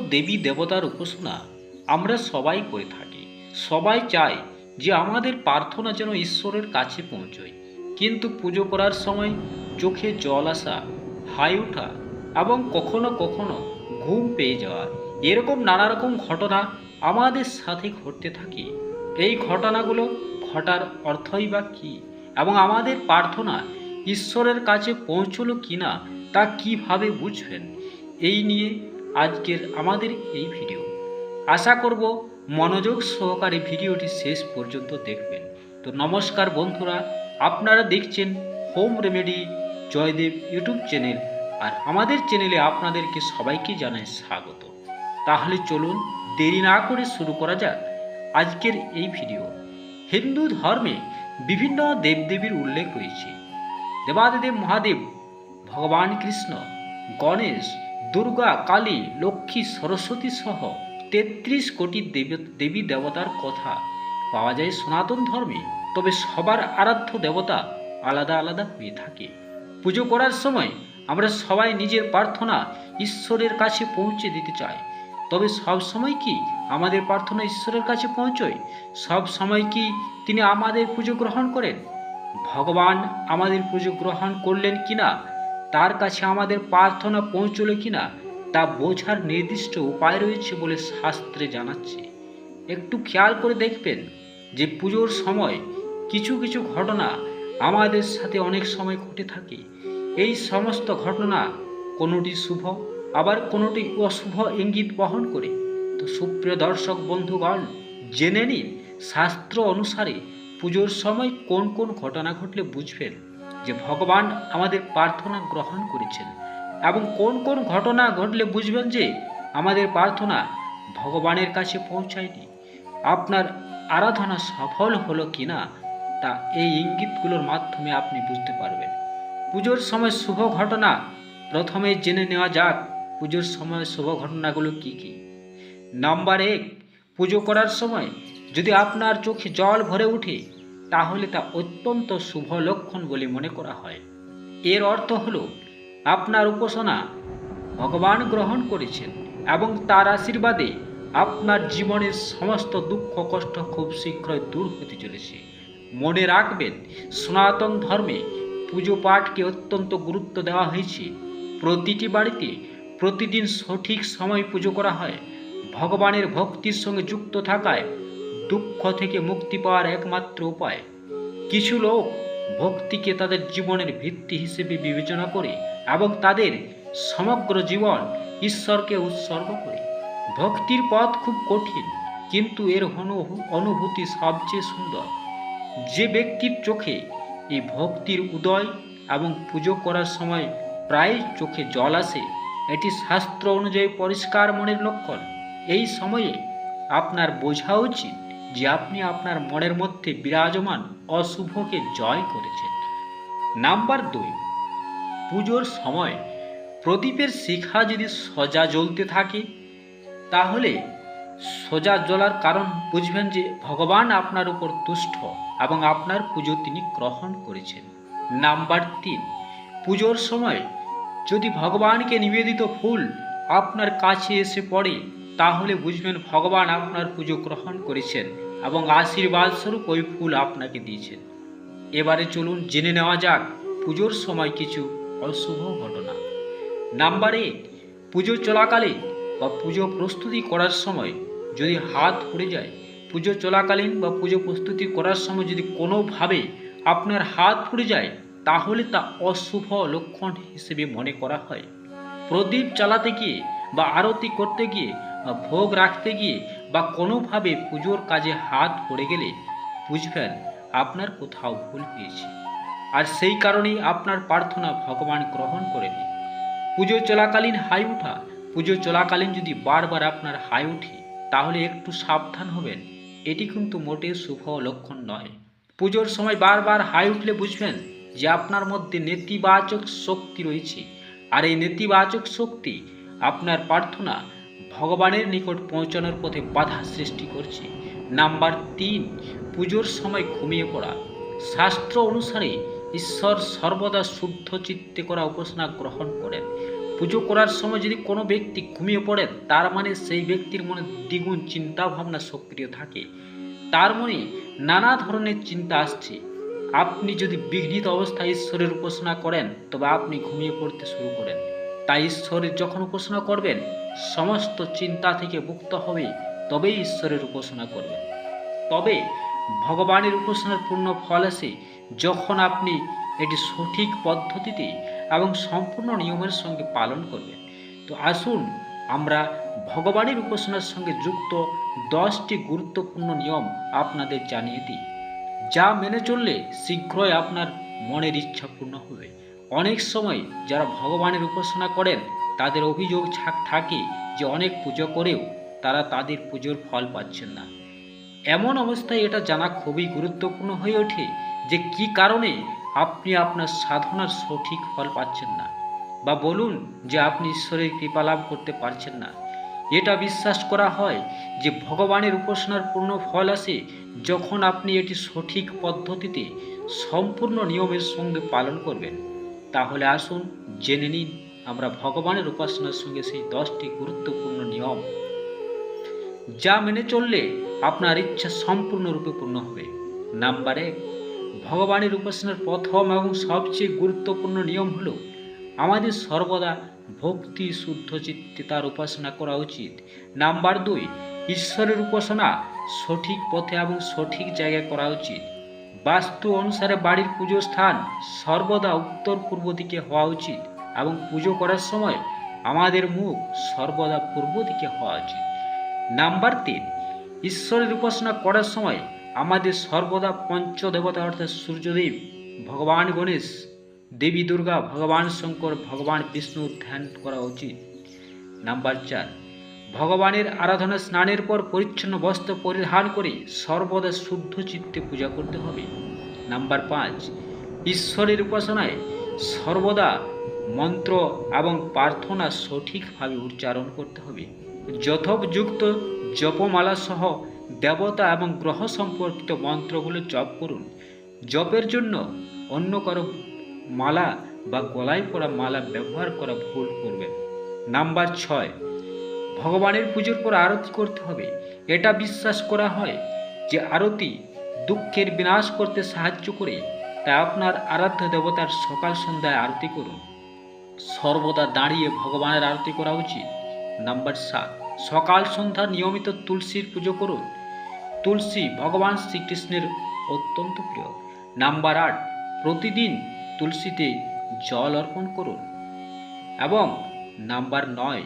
দেবী দেবতার উপাসনা আমরা সবাই করে থাকি। সবাই চায় যে আমাদের প্রার্থনা যেন ঈশ্বরের কাছে পৌঁছয়। কিন্তু পুজো করার সময় চোখে জল আসা, হাই ওঠা এবং কখনো কখনো ঘুম পেয়ে যাওয়া, এরকম নানা রকম ঘটনা আমাদের সাথে ঘটতে থাকে। এই ঘটনাগুলো ঘটার অর্থই বা কী এবং আমাদের প্রার্থনা ঈশ্বরের কাছে পৌঁছলো কিনা তা কীভাবে বুঝবেন? এই নিয়ে আজকের আমাদের এই ভিডিও। আশা করব মনোযোগ সহকারে ভিডিওটি শেষ পর্যন্ত দেখবেন। তো নমস্কার বন্ধুরা, আপনারা দেখছেন home remedy Joydeb YouTube channel আর আমাদের চ্যানেলে আপনাদেরকে সবাইকে জানাই স্বাগত। তাহলে চলুন দেরি না করে শুরু করা যাক আজকের এই ভিডিও। হিন্দু ধর্মে বিভিন্ন দেবদেবীর উল্লেখ রয়েছে। দেবাদিদেব মহাদেব, ভগবান কৃষ্ণ, গণেশ দুর্গা, কালী, লক্ষ্মী, সরস্বতী সহ তেত্রিশ কোটি দেব- দেবী দেবতার কথা। পাওয়া যায় সনাতন ধর্মে, তবে সবার আরাধ্য দেবতা আলাদা আলাদা হয়ে থাকে। পুজো করার সময় আমরা সবাই নিজের প্রার্থনা ঈশ্বরের কাছে পৌঁছে দিতে চাই। তবে সব সময় কি আমাদের প্রার্থনা ঈশ্বরের কাছে পৌঁছয়? সব সময় কি তিনি আমাদের পুজো গ্রহণ করেন? ভগবান আমাদের পুজো গ্রহণ করলেন কিনা তার কাছে আমাদের প্রার্থনা পৌঁছলো কিনা তা বোঝার নির্দিষ্ট উপায় রয়েছে বলে শাস্ত্রে জানাচ্ছে। একটু খেয়াল করে দেখবেন যে পুজোর সময় কিছু কিছু ঘটনা আমাদের সাথে অনেক সময় ঘটে থাকে। এই সমস্ত ঘটনা কোনোটি শুভ, আবার কোনোটি অশুভ ইঙ্গিত বহন করে। তো সুপ্রিয় দর্শক বন্ধুগণ, জেনে নিন শাস্ত্র অনুসারে পুজোর সময় কোন কোন ঘটনা ঘটলে বুঝবেন? যে ভগবান আমাদের প্রার্থনা গ্রহণ করেছেন। এবং কোন কোন ঘটনা ঘটলে বুঝবেন যে আমাদের প্রার্থনা ভগবানের কাছে পৌঁছায়নি? আপনার আরাধনা সফল হলো কিনা তা এই ইঙ্গিতগুলোর মাধ্যমে আপনি বুঝতে পারবেন। পুজোর সময় শুভ ঘটনা প্রথমে জেনে নেওয়া যাক, পুজোর সময় শুভ ঘটনাগুলো কি কি? নাম্বার এক, পুজো করার সময় যদি আপনার চোখে জল ভরে ওঠে তাহলে তা অত্যন্ত শুভ লক্ষণ বলে মনে করা হয়। এর অর্থ হলো, আপনার উপাসনা ভগবান গ্রহণ করেছেন এবং তার আশীর্বাদে আপনার জীবনের সমস্ত দুঃখ, কষ্ট খুব শীঘ্রই দূর হতে চলেছে। মনে রাখবেন, সনাতন ধর্মে পুজো পাঠকে অত্যন্ত গুরুত্ব দেওয়া হয়েছে। প্রতিটি বাড়িতে প্রতিদিন সঠিক সময় পুজো করা হয়। ভগবানের ভক্তির সঙ্গে যুক্ত থাকায় দুঃখ থেকে মুক্তি পাওয়ার একমাত্র উপায়। কিছু লোক ভক্তিকে তাদের জীবনের ভিত্তি হিসেবে বিবেচনা করে এবং তাদের সমগ্র জীবন ঈশ্বরকে উৎসর্গ করে। ভক্তির পথ খুব কঠিন, কিন্তু এর অনুভূ- অনুভূতি সবচেয়ে সুন্দর। যে ব্যক্তির চোখে এই ভক্তির উদয় এবং পুজো করার সময় প্রায় চোখে জল আসে, এটি শাস্ত্র অনুযায়ী পরিষ্কার মনের লক্ষণ। এই সময়ে আপনার বোঝা উচিত যে আপনি আপনার মনের মধ্যে বিরাজমান অশুভকে জয় করেছেন। নাম্বার দুই, পুজোর সময় প্রদীপের শিখা যদি সজা জ্বলতে থাকে, তাহলে সোজা জ্বলার কারণ বুঝবেন যে ভগবান আপনার উপর তুষ্ট এবং আপনার পুজো তিনি গ্রহণ করেছেন। নাম্বার তিন, পুজোর সময় যদি ভগবানকে নিবেদিত ফুল আপনার কাছে এসে পড়ে তাহলে বুঝবেন ভগবান আপনার পুজো গ্রহণ করেছেন এবং আশীর্বাদ স্বরূপ ওই ফুল আপনাকে দিয়েছেন। এবারে চলুন জেনে নেওয়া যাক, পুজোর সময় কিছু অশুভ ঘটনা। নাম্বার এক, পুজো চলাকালীন বা পুজো প্রস্তুতি করার সময় যদি হাত পড়ে যায়, পুজো চলাকালীন বা পুজো প্রস্তুতি করার সময় যদি কোনোভাবে আপনার হাত পড়ে যায়, তাহলে তা অশুভ লক্ষণ হিসেবে মনে করা হয়। প্রদীপ চালাতে গিয়ে বা আরতি করতে গিয়ে ভোগ রাখতে গিয়ে বা কোনোভাবে পুজোর কাজে হাত পড়ে গেলে বুঝবেন আপনার কোথাও ভুল হয়েছে। আর সেই কারণেই আপনার প্রার্থনা ভগবান গ্রহণ করে করেনি পুজো চলাকালীন হাই ওঠা পুজো চলাকালীন যদি বারবার আপনার হাই ওঠে তাহলে একটু সাবধান হবেন। এটি কিন্তু মোটেও শুভ লক্ষণ নয়। পুজোর সময় বারবার হাই উঠলে বুঝবেন যে আপনার মধ্যে নেতিবাচক শক্তি রয়েছে। আর এই নেতিবাচক শক্তি আপনার প্রার্থনা ভগবানের নিকট পৌঁছানোর পথে বাধা সৃষ্টি করছে। নাম্বার তিন, পুজোর সময় ঘুমিয়ে পড়া। শাস্ত্র অনুসারে ঈশ্বর সর্বদা শুদ্ধ চিত্তে করা উপাসনা গ্রহণ করেন। পুজো করার সময় যদি কোনো ব্যক্তি ঘুমিয়ে পড়েন তার মানে সেই ব্যক্তির মনে দ্বিগুণ চিন্তা ভাবনা সক্রিয় থাকে। তার মনে নানা ধরনের চিন্তা আসছে। আপনি যদি বিঘ্নিত অবস্থায় ঈশ্বরের উপাসনা করেন, তবে আপনি ঘুমিয়ে পড়তে শুরু করেন। তাই ঈশ্বরের যখন উপাসনা করবেন সমস্ত চিন্তা থেকে মুক্ত হবে, তবেই ঈশ্বরের উপাসনা করবেন। তবে ভগবানের উপাসনার পূর্ণ ফল আসে যখন আপনি এটি সঠিক পদ্ধতিতে এবং সম্পূর্ণ নিয়মের সঙ্গে পালন করবেন। তো আসুন আমরা ভগবানের উপাসনার সঙ্গে যুক্ত দশটি গুরুত্বপূর্ণ নিয়ম আপনাদের জানিয়ে দিই। যা মেনে চললে শীঘ্রই আপনার মনের ইচ্ছা পূর্ণ হবে। অনেক সময় যারা ভগবানের উপাসনা করেন, তাদের অভিযোগ থাক- যে অনেক পুজো করেও তারা তাদের পুজোর ফল পাচ্ছেন না। এমন অবস্থায় এটা জানা খুবই গুরুত্বপূর্ণ হয়ে ওঠে যে কি কারণে আপনি আপনার সাধনার সঠিক ফল পাচ্ছেন না বা বলুন যে আপনি ঈশ্বরের কৃপা লাভ করতে পারছেন না। এটা বিশ্বাস করা হয় যে ভগবানের উপাসনার পূর্ণ ফল আসে যখন আপনি এটি সঠিক পদ্ধতিতে সম্পূর্ণ নিয়মের সঙ্গে পালন করবেন। তাহলে আসুন, জেনে নিন, আমরা ভগবানের উপাসনার সঙ্গে সেই দশটি গুরুত্বপূর্ণ নিয়ম। যা মেনে চললে আপনার ইচ্ছা সম্পূর্ণরূপে পূর্ণ হবে। নাম্বার এক, ভগবানের উপাসনার প্রথম এবং সবচেয়ে গুরুত্বপূর্ণ নিয়ম হল, আমাদের সর্বদা ভক্তি, শুদ্ধ চিত্তে তার উপাসনা করা উচিত। নাম্বার দুই, ঈশ্বরের উপাসনা সঠিক পথে এবং সঠিক জায়গায় করা উচিত। বাস্তু অনুসারে বাড়ির পুজোর স্থান সর্বদা উত্তর পূর্ব দিকে হওয়া উচিত এবং পুজো করার সময় আমাদের মুখ সর্বদা পূর্ব দিকে হওয়া উচিত। নাম্বার তিন, ঈশ্বরের উপাসনা করার সময় আমাদের সর্বদা পঞ্চদেবতা অর্থাৎ সূর্যদেব, ভগবান গণেশ, দেবী দুর্গা, ভগবান শঙ্কর, ভগবান বিষ্ণুর ধ্যান করা উচিত। নাম্বার চার ভগবানের আরাধনা স্নানের পর পরিচ্ছন্ন বস্ত্র পরিধান করে সর্বদা শুদ্ধ চিত্তে পূজা করতে হবে। নাম্বার পাঁচ, ঈশ্বরের উপাসনায় সর্বদা মন্ত্র এবং প্রার্থনা সঠিকভাবে উচ্চারণ করতে হবে। যথোপযুক্ত জপমালা সহ দেবতা এবং গ্রহ সম্পর্কিত মন্ত্রগুলো জপ করুন। জপের জন্য অন্য কারও মালা বা গলায় পড়া মালা ব্যবহার করা ভুল করবেন। নাম্বার ছয় ভগবানের পুজোর পর আরতি করতে হবে। এটা বিশ্বাস করা হয় যে আরতি দুঃখের বিনাশ করতে সাহায্য করে। তাই আপনার আরাধ্য দেবতার সকাল সন্ধ্যায় আরতি করুন। সর্বদা দাঁড়িয়ে ভগবানের আরতি করা উচিত। নাম্বার সাত, সকাল সন্ধ্যা নিয়মিত তুলসীর পুজো করুন। তুলসী ভগবান শ্রীকৃষ্ণের অত্যন্ত প্রিয়। নাম্বার আট, প্রতিদিন তুলসীতে জল অর্পণ করুন। এবং নাম্বার নয়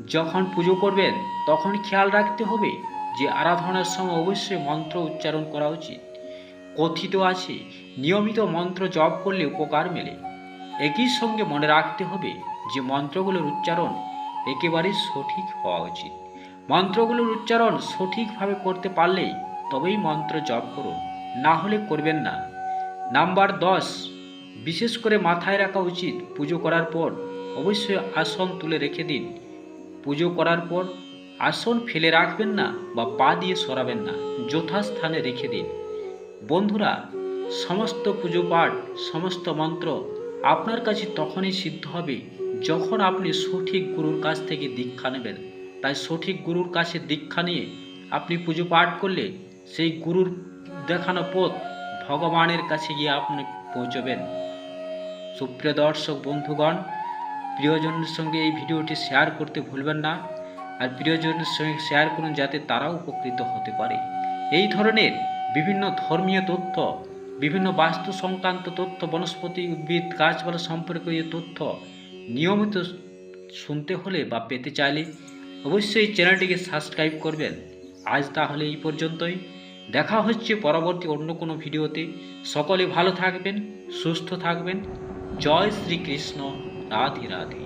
যখন পুজো করবেন, তখন খেয়াল রাখতে হবে যে আরাধনার সময় অবশ্যই মন্ত্র উচ্চারণ করা উচিত। কথিত আছে, নিয়মিত মন্ত্র জপ করলে উপকার মেলে। একই সঙ্গে মনে রাখতে হবে যে মন্ত্রগুলোর উচ্চারণ একেবারেই সঠিক হওয়া উচিত। মন্ত্রগুলোর উচ্চারণ সঠিকভাবে করতে পারলেই তবেই মন্ত্র জপ করুন, না হলে করবেন না। নাম্বার দশ, বিশেষ করে মাথায় রাখা উচিত পুজো করার পর অবশ্যই আসন তুলে রেখে দিন। পুজো করার পর আসন ফেলে রাখবেন না বা পা দিয়ে সরাবেন না, যথাস্থানে রেখে দিন। বন্ধুরা, সমস্ত পুজো পাঠ, সমস্ত মন্ত্র আপনার কাছে তখনই সিদ্ধ হবে যখন আপনি সঠিক গুরুর কাছ থেকে দীক্ষা নেবেন। তাই সঠিক গুরুর কাছে দীক্ষা নিয়ে আপনি পুজো পাঠ করলে সেই গুরুর দেখানো পথ ভগবানের কাছে গিয়ে আপনি পৌঁছবেন। সুপ্রিয় দর্শক বন্ধুগণ প্রিয়জনের সঙ্গে এই ভিডিওটি শেয়ার করতে ভুলবেন না। আর প্রিয়জনের সঙ্গে শেয়ার করুন যাতে তারাও উপকৃত হতে পারে। এই ধরনের বিভিন্ন ধর্মীয় তথ্য, বিভিন্ন বাস্তু সংক্রান্ত তথ্য, বনস্পতি, উদ্ভিদ, গাছপালা সম্পর্কিত তথ্য নিয়মিত শুনতে হলে বা পেতে চাইলে অবশ্যই চ্যানেলটিকে সাবস্ক্রাইব করবেন। আজ তাহলে এই পর্যন্তই। দেখা হচ্ছে পরবর্তী অন্য কোনো ভিডিওতে। সকলে ভালো থাকবেন, সুস্থ থাকবেন। জয় শ্রীকৃষ্ণ। राधे राधे।